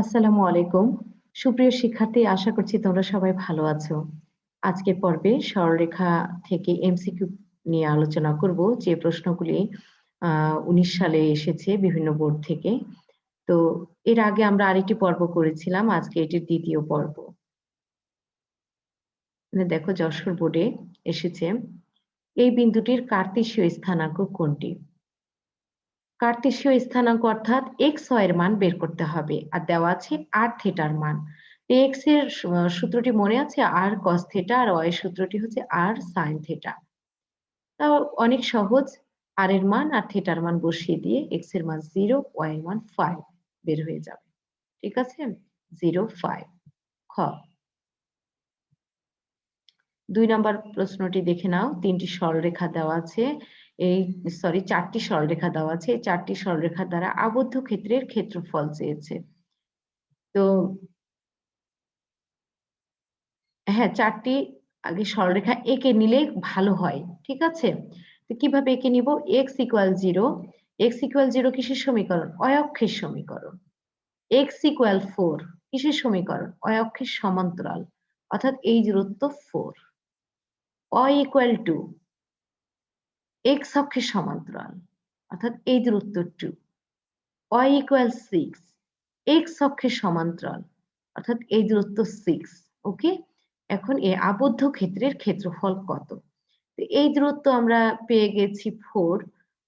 আসসালামু আলাইকুম। সুপ্রিয় শিক্ষার্থী, আশা করছি তোমরা সবাই ভালো আছো। আজকের পর্বে সরলরেখা থেকে এমসিকিউ নিয়ে আলোচনা করব। যে প্রশ্নগুলি উনিশ সালে এসেছে বিভিন্ন বোর্ড থেকে। তো এর আগে আমরা আরেকটি পর্ব করেছিলাম, আজকে এটির দ্বিতীয় পর্ব। দেখো, যশোর বোর্ডে এসেছে, এই বিন্দুটির কার্তেশীয় স্থানাঙ্ক কোনটি? কার্তেশীয় স্থানাঙ্ক অর্থাৎ এক্সের মান বের করতে হবে। আর দেওয়া আছে আর থেটার মান। এক্সের সূত্রটি মনে আছে? আর কস থেটা আর ওয়াই সূত্রটি হচ্ছে আর সাইন থেটা তাও অনেক সহজ। আর এর মান আর থেটার মান বসিয়ে দিয়ে এক্সের মান জিরো ওয়াই এর মান ফাইভ বের হয়ে যাবে। ঠিক আছে? জিরো ফাইভ খ। দুই নম্বর প্রশ্নটি দেখে নাও। তিনটি সরলরেখা দেওয়া আছে। এই সরি চারটি সরলরেখা দেওয়া আছে। এই চারটি সরলরেখা দ্বারা আবদ্ধ ক্ষেত্রের ক্ষেত্রফল চেয়েছে। তো হ্যাঁ চারটি আগে সরলরেখা এঁকে নিলে ভালো হয়, ঠিক আছে? তো কীভাবে এঁকে নিব? X equal zero x equal zero কিসের সমীকরণ? অয়ক্ষের সমীকরণ। এক্স ইকুয়াল ফোর কিসের সমীকরণ? অয়ক্ষের সমান্তরাল, অর্থাৎ এই দূরত্ব ফোর অ ইকুয়াল টু এক্স অক্ষের সমান্তরাল, অর্থাৎ এই দূরত্ব two y equal six x অক্ষের সমান্তরাল, অর্থাৎ এই দূরত্ব সিক্স ওকে এখন এ আবদ্ধ ক্ষেত্রের ক্ষেত্রফল কত? এই দূরত্ব আমরা পেয়ে গেছি ফোর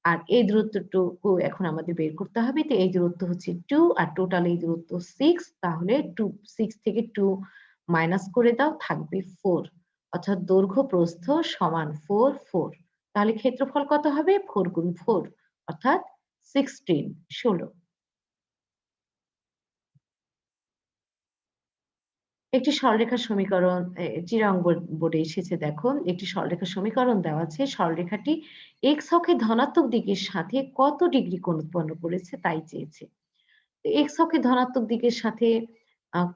আর এই দূরত্বটুকু এখন আমাদের বের করতে হবে, তো এই দূরত্ব হচ্ছে টু আর টোটাল এই দূরত্ব সিক্স তাহলে টু সিক্স থেকে টু মাইনাস করে দাও, থাকবে ফোর অর্থাৎ দৈর্ঘ্য প্রস্থ সমান ফোর ফোর তাহলে ক্ষেত্রফল কত হবে? ফোর গুণ ফোর, অর্থাৎ সিক্সটিন ষোলো। একটি সরলরেখার সমীকরণ চিরাং বোর্ডে এসেছে দেখো একটি সরলরেখার সমীকরণ দেওয়া আছে, সরলরেখাটি এক্স অক্ষে ধনাত্মক দিকের সাথে কত ডিগ্রি কোণ উৎপন্ন করেছে তাই চেয়েছে। এক্স অক্ষে ধনাত্মক দিকের সাথে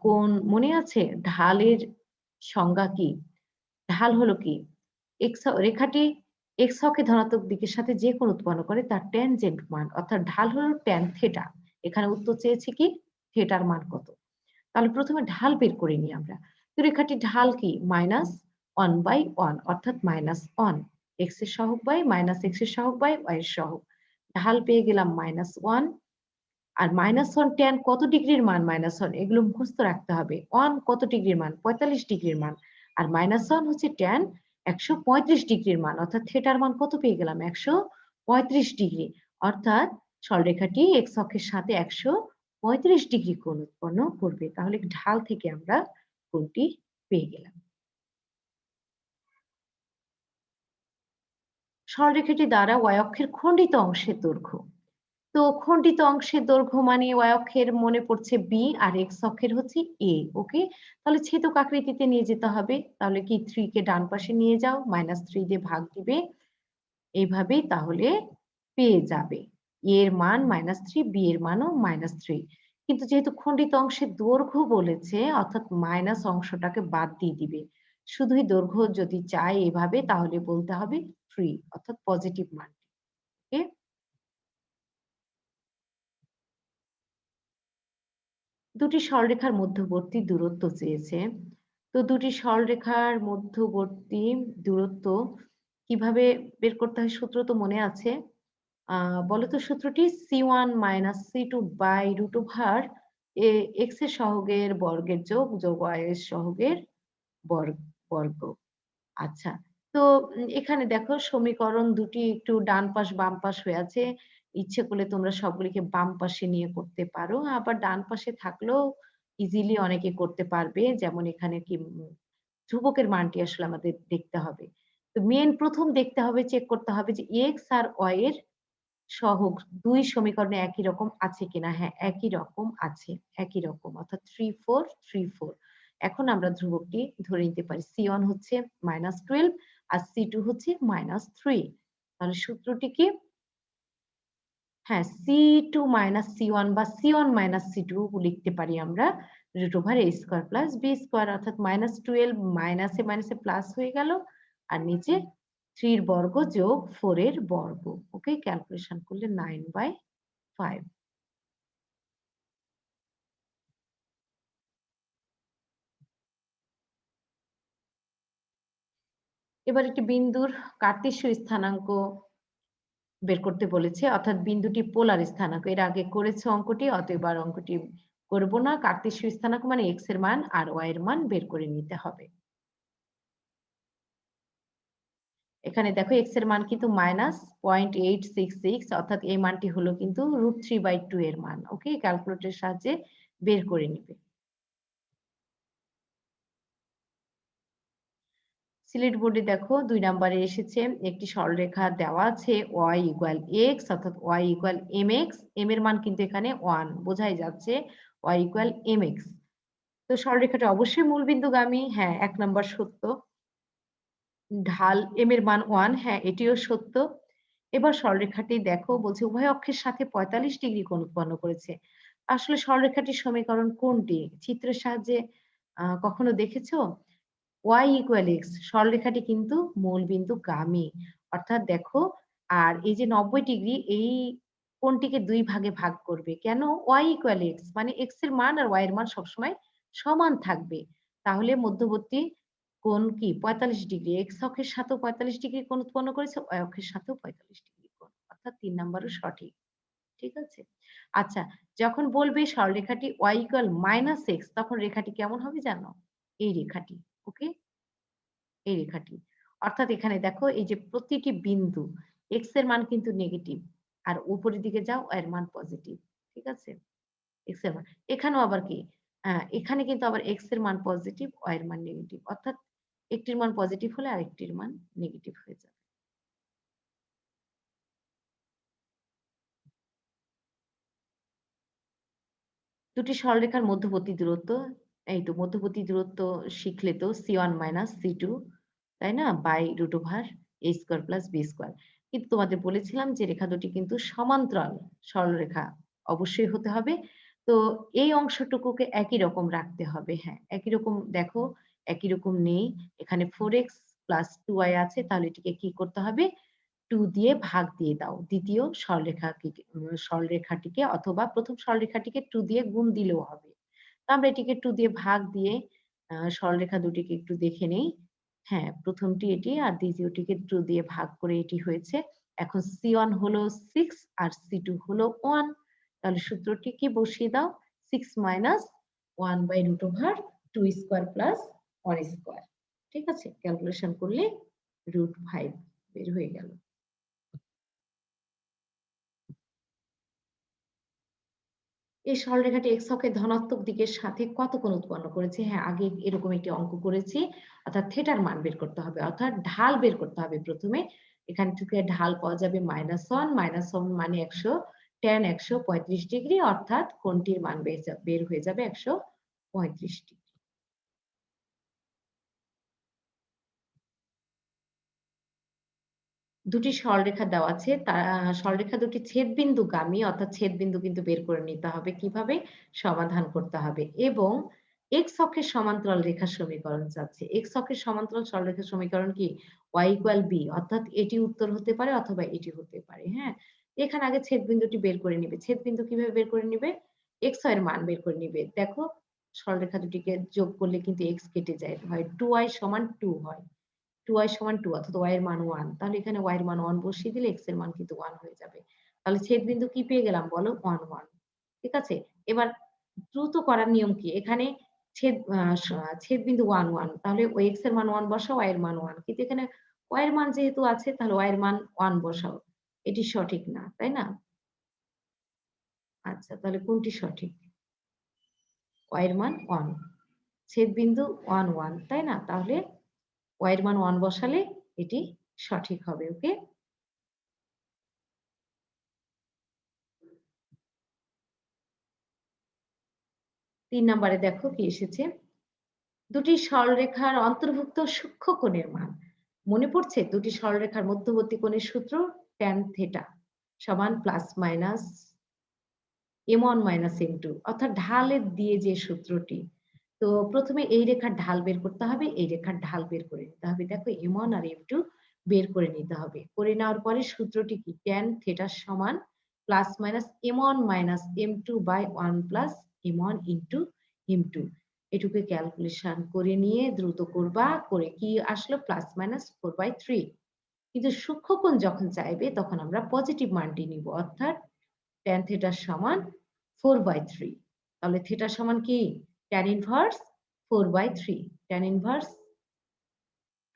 কোন মনে আছে? ঢালের সংজ্ঞা কি? ঢাল হলো কি? এক্স রেখাটি এক্স অক্ষে ধনাত্মক দিকের সাথে যে কোন উৎপন্ন করে তার ট্যানজেন্ট মান, অর্থাৎ ঢাল হলো ট্যান থেটা এখানে উত্তর চেয়েছে কি? থেটার মান কত? তাহলে প্রথমে ঢাল বের করে নিই আমরা। তো রেখাটি ঢাল কি? মাইনাস ওয়ান বাই ওয়ান অর্থাৎ মাইনাস ওয়ান এক্সের সহগ বাই মাইনাস এক্সের সহগ বাই ওয়াই এর সহগ। ঢাল পেয়ে গেলাম মাইনাস ওয়ান আর মাইনাস ওয়ান ট্যান কত ডিগ্রির মান? মাইনাস ওয়ান এগুলো মুখস্থ রাখতে হবে। ওয়ান কত ডিগ্রির মান? পঁয়তাল্লিশ ডিগ্রির মান। আর মাইনাস ওয়ান হচ্ছে ট্যান একশো পঁয়ত্রিশ ডিগ্রির মান, অর্থাৎ থেটার মান কত পেয়ে গেলাম? একশো পঁয়ত্রিশ ডিগ্রি। অর্থাৎ সরলরেখাটি এক্স অক্ষের সাথে একশো পঁয়ত্রিশ ডিগ্রি কোণ উৎপন্ন করবে। তাহলে ঢাল থেকে আমরা কোণটি পেয়ে গেলাম। সরলরেখাটি দ্বারা ওয়াই অক্ষের খণ্ডিত অংশের দৈর্ঘ্য তো খণ্ডিত অংশের দৈর্ঘ্য মানে ওয়াই অক্ষের মনে পড়ছে বি আর এক্স অক্ষের হচ্ছে এ ওকে তাহলে ছেদক আকৃতিতে নিয়ে যেতে হবে। তাহলে কি থ্রি কে ডান পাশে নিয়ে যাও মাইনাস থ্রি দিয়ে ভাগ দিবে। এইভাবেই তাহলে পেয়ে যাবে। এর মান মাইনাস থ্রি বি এর মানও মাইনাস থ্রি কিন্তু যেহেতু খণ্ডিত অংশের দৈর্ঘ্য বলেছে, অর্থাৎ মাইনাস অংশটাকে বাদ দিয়ে দিবে। শুধুই দৈর্ঘ্য যদি চাই এভাবে, তাহলে বলতে হবে থ্রি অর্থাৎ পজিটিভ মান ওকে দুটি সরলরেখার মধ্যবর্তী দূরত্ব চেয়েছে। তো দুটি সরলরেখার মধ্যবর্তী দূরত্ব কীভাবে বের করতে হয় সূত্র তো মনে আছে। বলতো সূত্রটি c one minus c two by root over এক্সের সহগের বর্গের যোগ যোগ ওয়াই এর সহগের বর্গ বর্গ। আচ্ছা তো এখানে দেখো সমীকরণ দুটি একটু ডান পাশ, বাম পাশ হয়ে আছে। ইচ্ছে করলে তোমরা সবগুলিকে বাম পাশে নিয়ে করতে পারো। আবার ডান পাশে থাকলেও ইজিলি অনেকে করতে পারবে, যেমন এখানে কি ধ্রুবকের মানটি আসলে আমাদের দেখতে হবে। তো মেন প্রথম দেখতে হবে চেক করতে হবে যে এক্স আর ওয়াই এর সহগ দুই সমীকরণে একই রকম আছে কিনা। হ্যাঁ একই রকম আছে, একই রকম। অর্থাৎ থ্রি ফোর থ্রি ফোর এখন আমরা ধ্রুবকটি ধরে নিতে পারি। সি ওয়ান হচ্ছে মাইনাস টুয়েলভ আর সি টু হচ্ছে মাইনাস থ্রি তাহলে সূত্রটি কি? হ্যাঁ c two minus c one বা c one minus c two লিখতে পারি আমরা। Root over a square plus b square অর্থাৎ মাইনাস টুয়েলভ মাইনাসে মাইনাসে প্লাস হয়ে গেল। আর নিচে থ্রির বর্গ যোগ ফোর এর বর্গ। ওকে ক্যালকুলেশন করলে নাইন বাই ফাইভ এবার একটি বিন্দুর কার্তেশীয় স্থানাঙ্ক বের করতে বলেছে, অর্থাৎ বিন্দুটি পোলার স্থানাঙ্ক। এর আগে করেছে অঙ্কটি, অতএব আর অঙ্কটি করব না। কার্তেশ্য স্থানাঙ্ক মানে এক্সের মান আর ওয়াই এর মান বের করে নিতে হবে। এখানে দেখো এক্সের মান কিন্তু minus point eight six six অর্থাৎ এই মানটি হলো কিন্তু রুট থ্রি বাই টু এর মান। ওকে ক্যালকুলেটরের সাহায্যে বের করে নিবে। সিলেট বোর্ডে দেখো দুই নাম্বারে এসেছে, একটি সরলরেখা দেওয়া আছে ওয়াই ইকুয়াল এক্স অর্থাৎ y equal m x m এর মান কিন্তু এখানে ওয়ান বোঝাই যাচ্ছে ওয়াই ইকুয়াল এম এক্স তো সরলরেখাটা অবশ্যই মূলবিন্দুগামী হ্যাঁ এক নম্বর সত্য। ঢাল এম এর মান ওয়ান হ্যাঁ এটিও সত্য। এবার সরলরেখাটি দেখো, বলছে উভয় অক্ষের সাথে পঁয়তাল্লিশ ডিগ্রি কোণ উৎপন্ন করেছে। আসলে সরলরেখাটির সমীকরণ কোনটি? চিত্রের সাহায্যে কখনো দেখেছ? ওয়াই ইকুয়াল এক্স সরলরেখাটি কিন্তু মূল বিন্দু গামী। অর্থাৎ দেখো, আর এই যে নব্বই ডিগ্রি, এই কোনটিকে দুই ভাগে ভাগ করবে। কেন? ওয়াই ইকুয়াল এক্স মানে এক্সের মান আর ওয়াই এর মান সবসময় সমান থাকবে। তাহলে মধ্যবর্তী কোণ কি? পঁয়তাল্লিশ ডিগ্রি। এক্স অক্ষের সাথেও পঁয়তাল্লিশ ডিগ্রি কোণ উৎপন্ন করেছে ওয়াই অক্ষের সাথেও পঁয়তাল্লিশ ডিগ্রি কোণ। অর্থাৎ তিন নাম্বারও সঠিক। ঠিক আছে? আচ্ছা যখন বলবে সরলরেখাটি ওয়াই ইকুয়াল মাইনাস এক্স তখন রেখাটি কেমন হবে জানো? এই রেখাটি। ওকে? এই রেখাটি। অর্থাৎ এখানে দেখো, এই যে প্রতিটি বিন্দু এক্সের মান কিন্তু নেগেটিভ আর উপরের দিকে যাও, এর মান পজিটিভ ঠিক আছে? এক্সের মান। এখানেও আবার কি? এখানে কিন্তু আবার এক্সের মান পজিটিভ ওয়াই এর মান নেগেটিভ অর্থাৎ একটির মান পজিটিভ হলে আরেকটির মান নেগেটিভ হয়ে যাবে। দুটি সরলরেখার মধ্যবর্তী দূরত্ব এই তো মধ্যবর্তী দূরত্ব শিখলে তো c one minus c two তাই না? By root over a square plus b square কিন্তু তোমাদের বলেছিলাম যে রেখা দুটি কিন্তু সমান্তরাল, সরলরেখা অবশ্যই হতে হবে। তো এই অংশটুকুকে একই রকম রাখতে হবে হ্যাঁ। একই রকম দেখো, একই রকম নেই। এখানে four x plus two y আছে, তাহলে এটিকে কি করতে হবে? টু দিয়ে ভাগ দিয়ে দাও। দ্বিতীয় সরলরেখা সরলরেখাটিকে অথবা প্রথম সরলরেখাটিকে টু দিয়ে গুণ দিলেও হবে। আমরা এটিকে টু দিয়ে ভাগ দিয়ে সরলরেখা দুটিকে একটু দেখে নেই। হ্যাঁ প্রথমটি এটি আর দ্বিতীয়টিকে টু দিয়ে ভাগ করে এটি হয়েছে। এখন সি ওয়ান হলো সিক্স আর সি টু হলো ওয়ান তাহলে সূত্রটি কি বসিয়ে দাও? Six minus one by root over two square plus one square ঠিক আছে? ক্যালকুলেশন করলে রুট ফাইভ বের হয়ে গেল। এই সরলরেখাটি এক্স অক্ষের ধনাত্মক দিকের সাথে কত কোণ উৎপন্ন করেছে? হ্যাঁ আগে এরকম একটি অঙ্ক করেছি। অর্থাৎ থেটার মান বের করতে হবে। অর্থাৎ ঢাল বের করতে হবে প্রথমে। এখান থেকে ঢাল পাওয়া যাবে মাইনাস ওয়ান মাইনাস ওয়ান মানে একশো টেন একশো পঁয়ত্রিশ ডিগ্রি। অর্থাৎ কোনটির মান বের হয়ে যাবে? একশো পঁয়ত্রিশ ডিগ্রি। দুটি সরলরেখা দেওয়া আছে। সরলরেখা দুটি ছেদবিন্দু গামী অর্থাৎ ছেদবিন্দু কিন্তু বের করে নিতে হবে। কীভাবে? সমাধান করতে হবে। এবং এক্স অক্ষের সমান্তরাল রেখা সমীকরণ যাচ্ছে এক্স অক্ষের সমান্তরাল সরলরেখা সমীকরণ কি? ওয়াই ইকুয়াল বি অর্থাৎ এটি উত্তর হতে পারে অথবা এটি হতে পারে হ্যাঁ? এখানে আগে ছেদবিন্দুটি বের করে নিবে। ছেদবিন্দু কীভাবে বের করে নিবে? এক্সের মান বের করে নিবে। দেখো, সরলরেখা দুটিকে যোগ করলে কিন্তু এক্স কেটে যায়। হয় টু ওয়াই সমান টু হয়। টু ওয়াই সমান টু অর্থাৎ ওয়াই এর মান ওয়ান তাহলে এখানে ওয়াই এর মান ওয়ান বসিয়ে দিলে এক্সের মান কিন্তু ওয়ান হয়ে যাবে। তাহলে ছেদ বিন্দু কি পেয়ে গেলাম বলো? ওয়ান ওয়ান ঠিক আছে? এবার দ্রুত করার নিয়ম কি? এখানে ছেদ ছেদ বিন্দু ওয়ান ওয়ান তাহলে ওই এক্সের মান ওয়ান বসাও ওয়াই এর মান ওয়ান কিন্তু এখানে ওয়াই এর মান যেহেতু আছে, তাহলে ওয়াই এর মান ওয়ান বসাও। এটি সঠিক না, তাই না? আচ্ছা তাহলে কোনটি সঠিক? ওয়াই এর মান ওয়ান ছেদ বিন্দু ওয়ান ওয়ান তাই না? তাহলে ওয়াই এর মান ওয়ান বসালে এটি সঠিক হবে ওকে তিন নম্বরে দেখো কি এসেছে? দুটি সরলরেখার অন্তর্ভুক্ত সূক্ষ্ম কোণের মান। মনে পড়ছে দুটি সরলরেখার মধ্যবর্তী কোণের সূত্র ট্যান থেটা সমান plus minus m one minus m two অর্থাৎ ঢালের দিয়ে যে সূত্রটি তো প্রথমে এই রেখার ঢাল বের করতে হবে, এই রেখার ঢাল বের করে নিতে হবে। দেখো এম ওয়ান আর এম টু বের করে নিতে হবে। করে নেওয়ার পরে সূত্রটি কি? ট্যান থেটার সমান plus minus m one minus m two by one plus m one into m two এটুকু ক্যালকুলেশন করে নিয়ে দ্রুত করবা, করে কি আসলো? Plus minus four by three কিন্তু সূক্ষ্মকোণ যখন চাইবে, তখন আমরা পজিটিভ মানটি নিব, অর্থাৎ ট্যান থিটার সমান ফোর বাই থ্রি তাহলে থিটার সমান কি? Tan inverse four by three tan inverse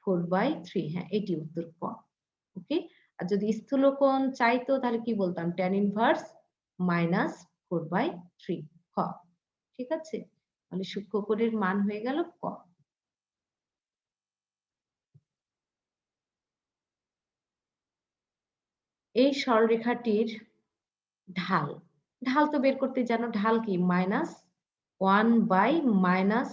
four by three হ্যাঁ এটি উত্তর ক ওকে আর যদি স্থূলকোণ চাইতো, তাহলে কি বলতাম? Tan inverse minus four by three খ, ঠিক আছে? তাহলে সূক্ষ্মকোণের মান হয়ে গেল ক। এই সরলরেখাটির ঢাল ঢাল তো বের করতে জানো, ঢাল কি? Minus one by minus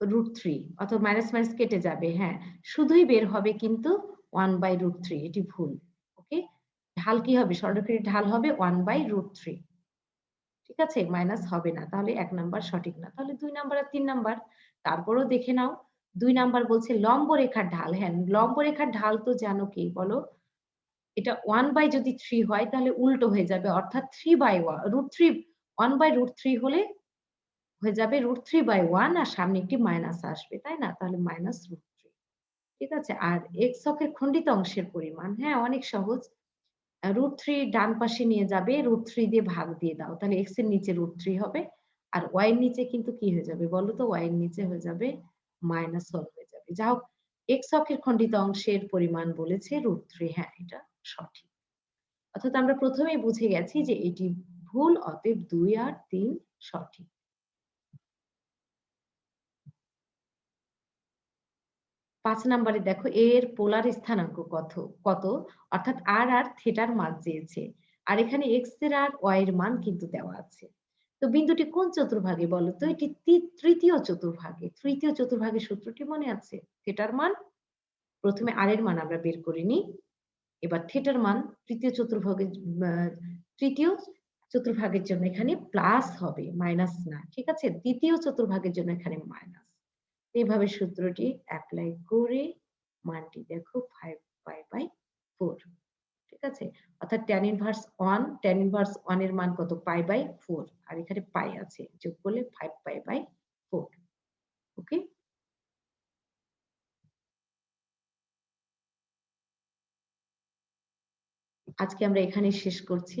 root three অথবা মাইনাস মাইনাস কেটে যাবে হ্যাঁ। শুধুই বের হবে কিন্তু ওয়ান বাই রুট থ্রি এটি ভুল ওকে ঢাল কি হবে? সরলরেখাটির ঢাল হবে ওয়ান বাই রুট থ্রি ঠিক আছে? মাইনাস হবে না, তাহলে এক নাম্বার সঠিক না। তাহলে দুই নাম্বার আর তিন নাম্বার তারপরেও দেখে নাও, দুই নাম্বার বলছে লম্ব রেখার ঢাল হ্যাঁ লম্ব রেখার ঢাল তো জানো কি, বলো? এটা ওয়ান বাই যদি থ্রি হয়, তাহলে উল্টো হয়ে যাবে, অর্থাৎ three by root three one by root three হলে হয়ে যাবে রুট থ্রি বাই ওয়ান আর সামনে একটি মাইনাস আসবে, তাই না? তাহলে মাইনাস রুট থ্রি ঠিক আছে? আর এক্স অক্ষের খণ্ডিত অংশের পরিমাণ হ্যাঁ অনেক সহজ। রুট থ্রি ডান পাশে নিয়ে যাবে রুট থ্রি দিয়ে ভাগ দিয়ে দাও, তাহলে এক্সের নিচে রুট থ্রি হবে। আর ওয়াই এর নিচে কিন্তু কি হয়ে যাবে বলো তো? ওয়াই এর নিচে হয়ে যাবে মাইনাস ওয়ান হয়ে যাবে। যা হোক এক্স অক্ষের খণ্ডিত অংশের পরিমাণ বলেছে রুট থ্রি হ্যাঁ এটা সঠিক। অর্থাৎ আমরা প্রথমেই বুঝে গেছি যে এটি ভুল, অতএব দুই আর তিন সঠিক। পাঁচ নম্বরে দেখো, এর পোলার স্থানাঙ্ক কত কত? অর্থাৎ আর আর থিটার মান চেয়েছে আর এখানে এক্সের আর ওয়াই এর মান কিন্তু দেওয়া আছে। তো বিন্দুটি কোন চতুর্ভাগে বলো তো? এটি তৃতীয় চতুর্ভাগে। তৃতীয় চতুর্ভাগের সূত্রটি মনে আছে? থিটার মান? প্রথমে আর এর মান আমরা বের করে নিই। এবার থিটার মান, তৃতীয় চতুর্ভাগের তৃতীয় চতুর্ভাগের জন্য এখানে প্লাস হবে মাইনাস না, ঠিক আছে? দ্বিতীয় চতুর্ভাগের জন্য এখানে মাইনাস এইভাবে সূত্রটি অ্যাপ্লাই করে মানটি দেখো ফাইভ পাই বাই ফোর ঠিক আছে? অর্থাৎ tan inverse one tan inverse ওয়ানের মান কত? পাই বাই ফোর আর এখানে পাই আছে, যোগ করলে five pi by four okay আজকে আমরা এখানে শেষ করছি।